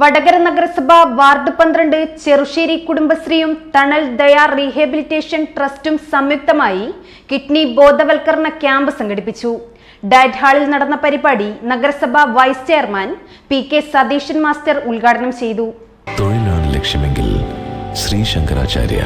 വടകര നഗരസഭ വാർഡ് പന്ത്രണ്ട് ചെറുശ്ശേരി കുടുംബശ്രീയും തണൽ ദയാ റീഹാബിലിറ്റേഷൻ ട്രസ്റ്റും സംയുക്തമായി കിഡ്നി ബോധവൽക്കരണ ക്യാമ്പ് സംഘടിപ്പിച്ചു. ഡയറ്റ് ഹാളിൽ നടന്ന പരിപാടി നഗരസഭ vice chairman P K Satheesan master ഉദ്ഘാടനം ചെയ്തു. തൊഴിലാണ് ലക്ഷ്യമെങ്കിൽ ശ്രീ ശങ്കരാചാര്യ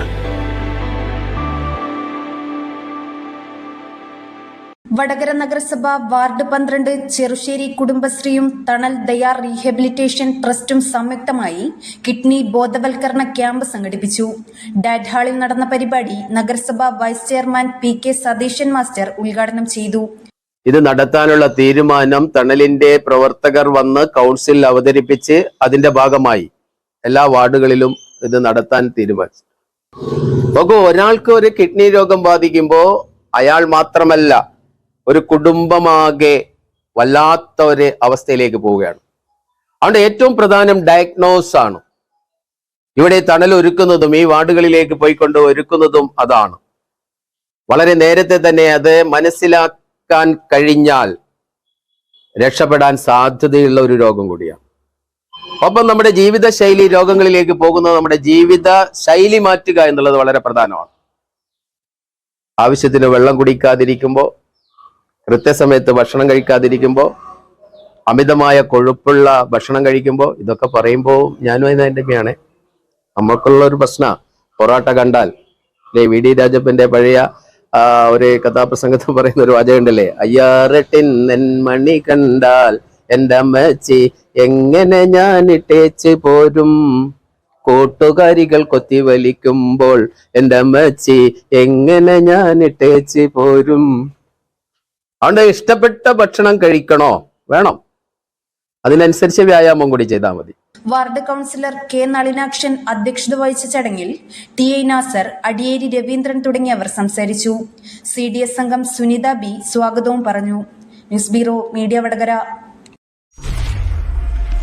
വടകര നഗരസഭ വാർഡ് പന്ത്രണ്ട് ചെറുശ്ശേരി കുടുംബശ്രീയും തണൽ ദയാർ റീഹാബിലിറ്റേഷൻ ട്രസ്റ്റും സംയുക്തമായി കിഡ്നി ബോധവൽക്കരണ ക്യാമ്പ് സംഘടിപ്പിച്ചു. ഡാറ്റ് ഹാളിൽ നടന്ന പരിപാടി നഗരസഭ vice chairman P K Satheesan master ഉദ്ഘാടനം ചെയ്തു. ഇത് നടത്താനുള്ള തീരുമാനം തണലിന്റെ പ്രവർത്തകർ വന്ന് കൗൺസിൽ അവതരിപ്പിച്ച് അതിന്റെ ഭാഗമായി എല്ലാ വാർഡുകളിലും ഇത് നടത്താൻ തീരുമാനിച്ചു. നോക്കൂ ഒരാൾക്ക് ഒരു കിഡ്നി രോഗം ബാധിക്കുമ്പോൾ അയാൾ മാത്രമല്ല ഒരു കുടുംബമാകെ വല്ലാത്ത ഒരു അവസ്ഥയിലേക്ക് പോവുകയാണ്. അതുകൊണ്ട് ഏറ്റവും പ്രധാനം ഡയഗ്നോസ് ആണ്. ഇവിടെ തണൽ ഒരുക്കുന്നതും ഈ വാർഡുകളിലേക്ക് പോയിക്കൊണ്ട് ഒരുക്കുന്നതും അതാണ്. വളരെ നേരത്തെ തന്നെ അത് മനസ്സിലാക്കാൻ കഴിഞ്ഞാൽ രക്ഷപ്പെടാൻ സാധ്യതയുള്ള ഒരു രോഗം കൂടിയാണ്. ഒപ്പം നമ്മുടെ ജീവിത ശൈലി രോഗങ്ങളിലേക്ക് പോകുന്നത് നമ്മുടെ ജീവിത ശൈലി മാറ്റുക എന്നുള്ളത് വളരെ പ്രധാനമാണ്. ആവശ്യത്തിന് വെള്ളം കുടിക്കാതിരിക്കുമ്പോൾ കൃത്യസമയത്ത് ഭക്ഷണം കഴിക്കാതിരിക്കുമ്പോൾ അമിതമായ കൊഴുപ്പുള്ള ഭക്ഷണം കഴിക്കുമ്പോൾ ഇതൊക്കെ പറയുമ്പോൾ ഞാനും അതിന്റെ തന്നെയാണ് നമ്മൾക്കുള്ള ഒരു പ്രശ്ന. പൊറോട്ട കണ്ടാൽ അല്ലെ വി ഡി രാജപ്പന്റെ പഴയ ഒരു കഥാപ്രസംഗത്തിൽ പറയുന്ന ഒരു വാചകം ഉണ്ടല്ലേ അയ്യാറെട്ടിൻ നെന്മണി കണ്ടാൽ എന്റെ അമ്മച്ചി എങ്ങനെ ഞാൻ ഇട്ടേച്ച് പോരും? കൂട്ടുകാരികൾ കൊത്തി വലിക്കുമ്പോൾ എന്റെ അമ്മച്ചി എങ്ങനെ ഞാൻ ഇട്ടേച്ച് പോരും? അതുകൊണ്ട് ഇഷ്ടപ്പെട്ട ഭക്ഷണം കഴിക്കണോ? വേണം. അതിനനുസരിച്ച് വ്യായാമം കൂടി ചെയ്താൽ മതി. വാർഡ് കൗൺസിലർ കെ നളിനാക്ഷൻ അധ്യക്ഷത വഹിച്ച ചടങ്ങിൽ ടി ഐ നാസർ അടിയേരി രവീന്ദ്രൻ തുടങ്ങിയവർ സംസാരിച്ചു. സി ഡി എസ് അംഗം സുനിത ബി സ്വാഗതവും പറഞ്ഞു. News bureau media Vadakara.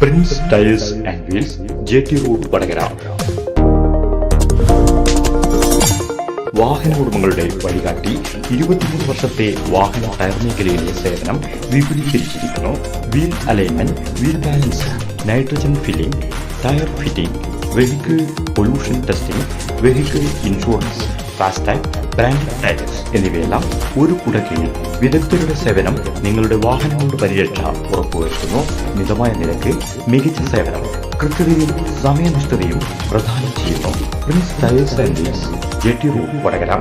Prince Tiles and Wheels J T road Vadakara. വാഹന ഉടമകളുടെ വഴികാട്ടി ഇരുപത്തിമൂന്ന് വർഷത്തെ വാഹന ടയർ മേഖലയിലെ സേവനം വിപുലീകരിച്ചിരിക്കുന്നു. Wheel alignment wheel balance nitrogen filling tyre fitting vehicle pollution testing vehicle insurance FASTag brand tyres എന്നിവയെല്ലാം ഒരു കുടക്കീഴിൽ വിദഗ്ധരുടെ സേവനം നിങ്ങളുടെ വാഹനങ്ങളുടെ പരിരക്ഷ ഉറപ്പുവരുത്തുന്നു. മിതമായ നിരക്ക് മികച്ച സേവനം കൃത്യതയും സമയനിഷ്ഠതയും പ്രദാനം ചെയ്യുന്നു. Prince Tyres and Wheels T road Vadakara.